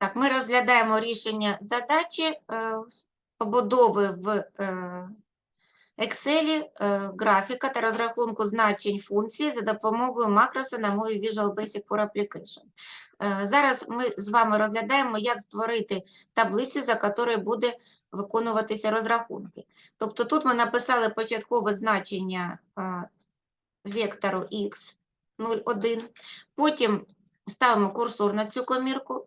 Так, ми розглядаємо рішення задачі е, побудови в е, Excel е, графіка та розрахунку значень функції за допомогою макроса на мові Visual Basic for Application. Зараз ми з вами розглядаємо, як створити таблицю, за якою буде виконуватися розрахунки. Тобто тут ми написали початкове значення вектору x 0,1, потім ставимо курсор на цю комірку,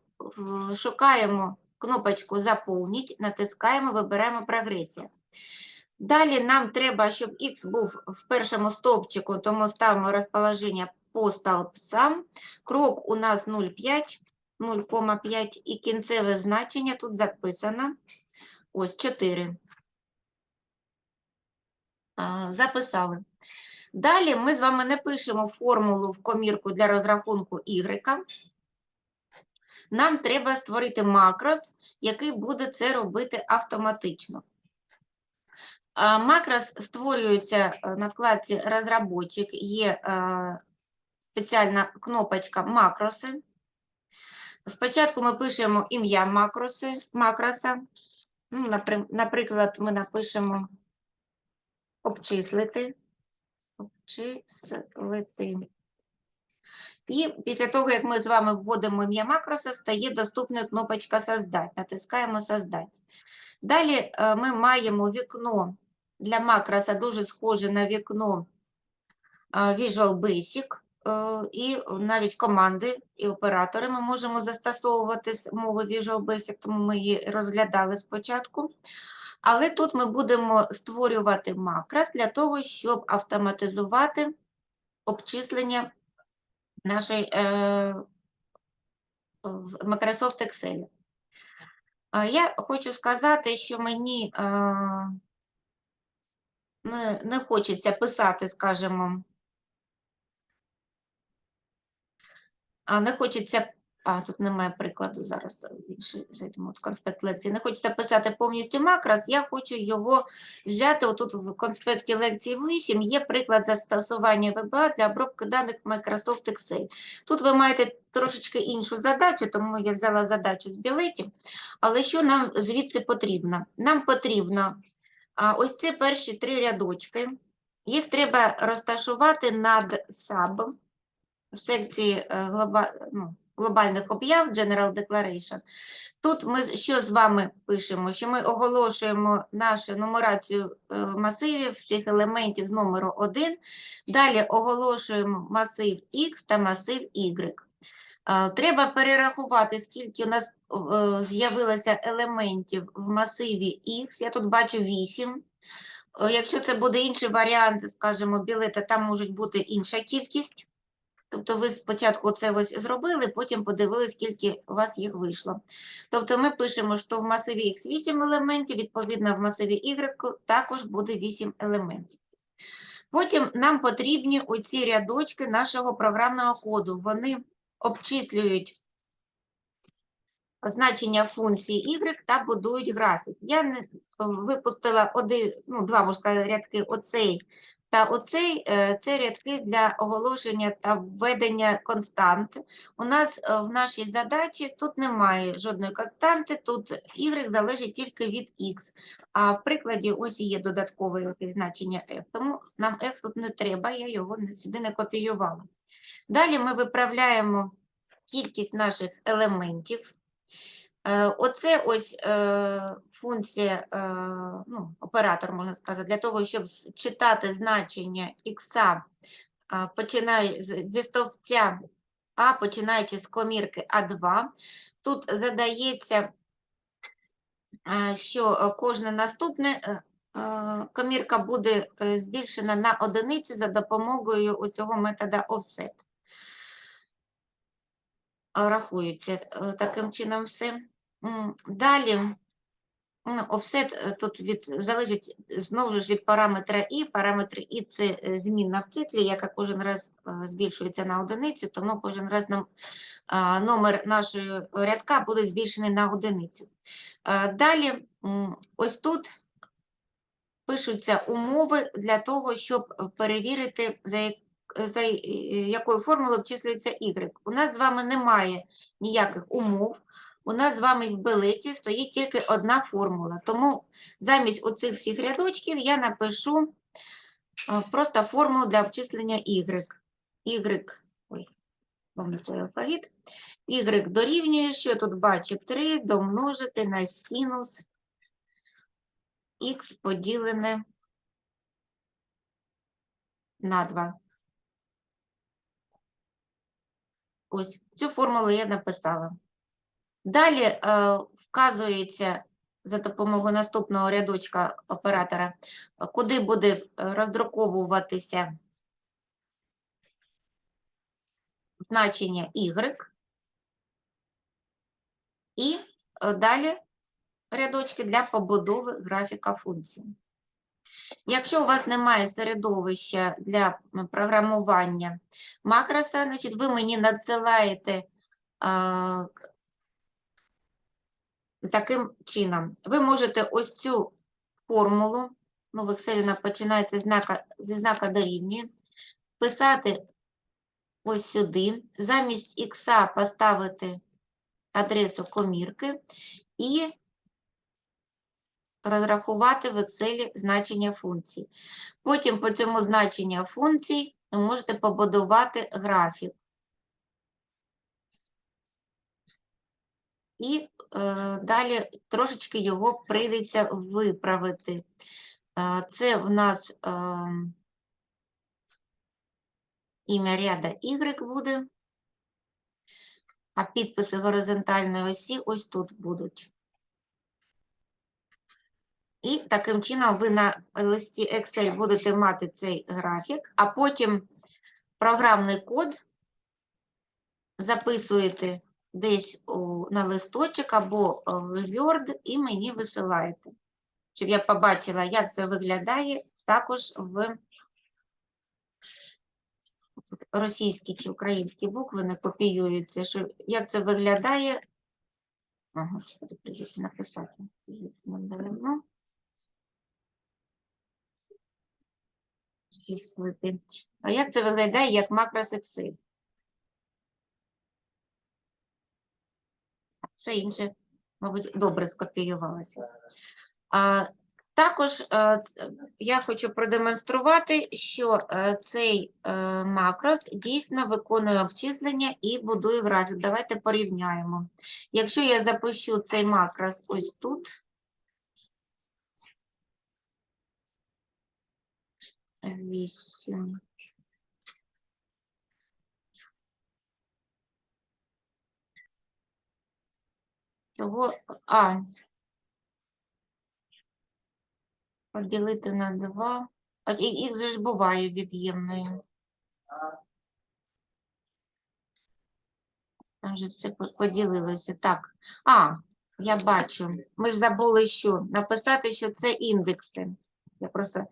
шукаємо кнопочку «Заповніть», натискаємо, вибираємо прогресія. Далі нам треба, щоб x був в першому стовпчику, тому ставимо розположення по стовпцям. Крок у нас 0,5, 0,5 і кінцеве значення тут записано. Ось 4. Записали. Далі ми з вами не пишемо формулу в комірку для розрахунку y. Нам треба створити макрос, який буде це робити автоматично. Макрос створюється е, на вкладці «Розработчик», є е, спеціальна кнопочка «Макроси». Спочатку ми пишемо ім'я макроса. Ну, Наприклад, ми напишемо «Обчислити». Обчислити. І після того, як ми з вами вводимо ім'я макроса, стає доступною кнопочка «Создать». Натискаємо «Создать». Далі е, ми маємо вікно для макроса, дуже схоже на вікно е, Visual Basic. е, І навіть команди і оператори ми можемо застосовувати з мови Visual Basic, тому ми її розглядали спочатку. Але тут ми будемо створювати макрос для того, щоб автоматизувати обчислення е, в Microsoft Excel. Я хочу сказати, що мені е, не, хочеться писати, скажімо, не хочеться, а тут немає прикладу зараз, е, інший конспект лекції. Не хочеться писати повністю макрос, я хочу його взяти. Отут в конспекті лекції 8 є приклад застосування VBA для обробки даних Microsoft Excel. Тут ви маєте трошечки іншу задачу, тому я взяла задачу з білетів. Але що нам звідси потрібно? Нам потрібно ось ці перші три рядочки. Їх треба розташувати над в секції е, глоба, ну, глобальних об'яв General Declaration. Тут ми що з вами пишемо? Що ми оголошуємо нашу нумерацію е, масивів, всіх елементів з номеру 1. Далі оголошуємо масив X та масив Y. Е, Треба перерахувати, скільки у нас е, з'явилося елементів в масиві X. Я тут бачу 8. Е, Якщо це буде інший варіант, скажімо, білета, там може бути інша кількість. Тобто ви спочатку це ось зробили, потім подивилися, скільки у вас їх вийшло. Тобто ми пишемо, що в масиві X 8 елементів, відповідно в масиві Y також буде 8 елементів. Потім нам потрібні оці рядочки нашого програмного коду. Вони обчислюють значення функції y та будують графік. Я випустила один, ну, два можна сказати, рядки оцей та оцей. е, Це рядки для оголошення та введення констант. У нас е, в нашій задачі тут немає жодної константи, тут y залежить тільки від x. А в прикладі ось є додаткове значення f, тому нам f тут не треба, я його сюди не копіювала. Далі ми виправляємо кількість наших елементів. Е, Оце ось е, функція, е, ну, оператор, можна сказати, для того, щоб читати значення з- зі стовпця А, починаючи з комірки А2. Тут задається, що е, е, комірка буде збільшена на одиницю за допомогою цього метода offset. Рахується таким чином все. Далі офсет е, тут від, залежить знову ж від параметра і. Параметр і це е, змінна в циклі, яка кожен раз е, збільшується на одиницю, тому кожен раз нам номер нашого рядка буде збільшений на одиницю. Далі ось тут пишуться умови для того, щоб перевірити, за, як- за якою формулою обчислюється y. У нас з вами немає ніяких умов. У нас з вами в білеті стоїть тільки одна формула. Тому замість оцих всіх рядочків я напишу е, просто формулу для обчислення y. y, ой, помилковий алфавіт. y дорівнює, що тут бачу, 3 домножити на синус х поділене на 2. Ось цю формулу я написала. Далі е, вказується за допомогою наступного рядочка оператора, куди буде е, роздруковуватися значення y. І е, далі рядочки для побудови графіка функції. Якщо у вас немає середовища для програмування макроса, значить ви мені надсилаєте таким чином. Ви можете ось цю формулу, ну, в Excel вона починається зі знака, зі знака дорівнює, писати ось сюди, замість ікса поставити адресу комірки і розрахувати в Excel значення функцій. Потім по цьому значенню функцій ви можете побудувати графік. І е, далі трошечки його прийдеться виправити. Е, це в нас е, ім'я ряда Y буде, а підписи горизонтальної осі ось тут будуть. І таким чином ви на листі Excel будете мати цей графік, а потім програмний код записуєте десь на листочок або е, в Word і мені висилаєте. Щоб я побачила, як це виглядає також в російські чи українські букви не копіюються, що як це виглядає. О, Господи, придеться написати. Звісно, давно. А як це виглядає як макрос Excel? Все інше, мабуть, добре скопіювалося. А, також е, я хочу продемонструвати, що е, цей е, макрос дійсно виконує обчислення і будує графік. Давайте порівняємо. Якщо я запущу цей макрос ось тут, вісім. Цього, а, поділити на 2. А і- х же ж буває від'ємною. Там же все поділилося. Так. А, я бачу. Ми ж забули що? Написати, що це індекси. Я просто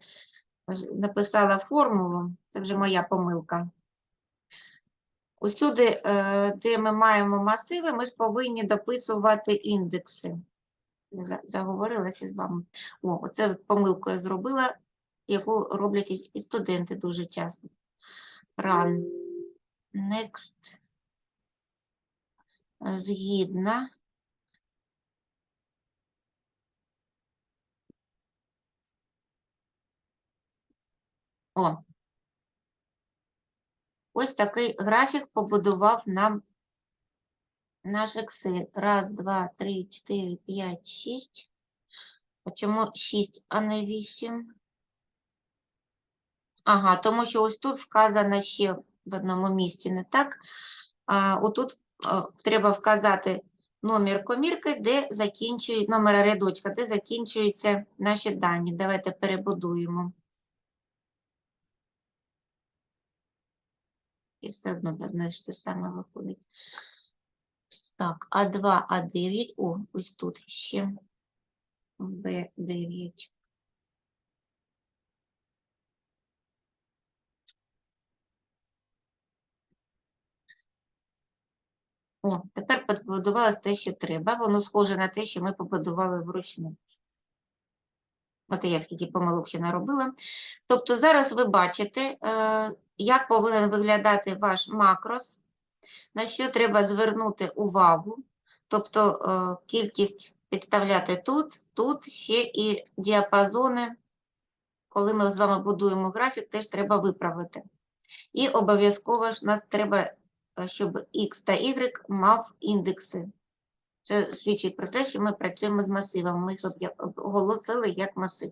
написала формулу. Це вже моя помилка. Усюди, е, де ми маємо масиви, ми ж повинні дописувати індекси. Заговорилася з вами. О, оце помилку я зробила, яку роблять і- студенти дуже часто. Run. Next. Згідна. О. Ось такий графік побудував нам наш Excel. Раз, два, три, чотири, п'ять, шість. Чому шість, а не вісім? Ага, тому що ось тут вказано ще в одному місці не так. А, отут а, треба вказати номер комірки, де закінчує, номер рядочка, де закінчуються наші дані. Давайте перебудуємо. І все одно ж те саме виходить. Так, А2, А9, о, ось тут ще Б9. О, тепер побудувалось те, що треба. Воно схоже на те, що ми побудували вручну. От я скільки помилок ще наробила. Тобто зараз ви бачите, е, як повинен виглядати ваш макрос, на що треба звернути увагу. Тобто е, кількість підставляти тут, тут ще і діапазони. Коли ми з вами будуємо графік, теж треба виправити. І обов'язково ж нас треба, е, щоб X та Y мав індекси. Це свідчить про те, що ми працюємо з масивом. Ми їх оголосили як масив.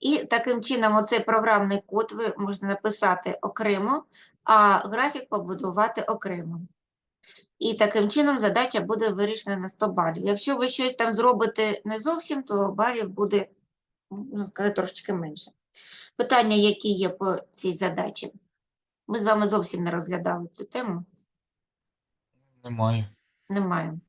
І таким чином, оцей програмний код ви можна написати окремо, а графік побудувати окремо. І таким чином задача буде вирішена на 100 балів. Якщо ви щось там зробите не зовсім, то балів буде, можна сказати, трошечки менше. Питання, які є по цій задачі? Ми з вами зовсім не розглядали цю тему. Немає. Немає.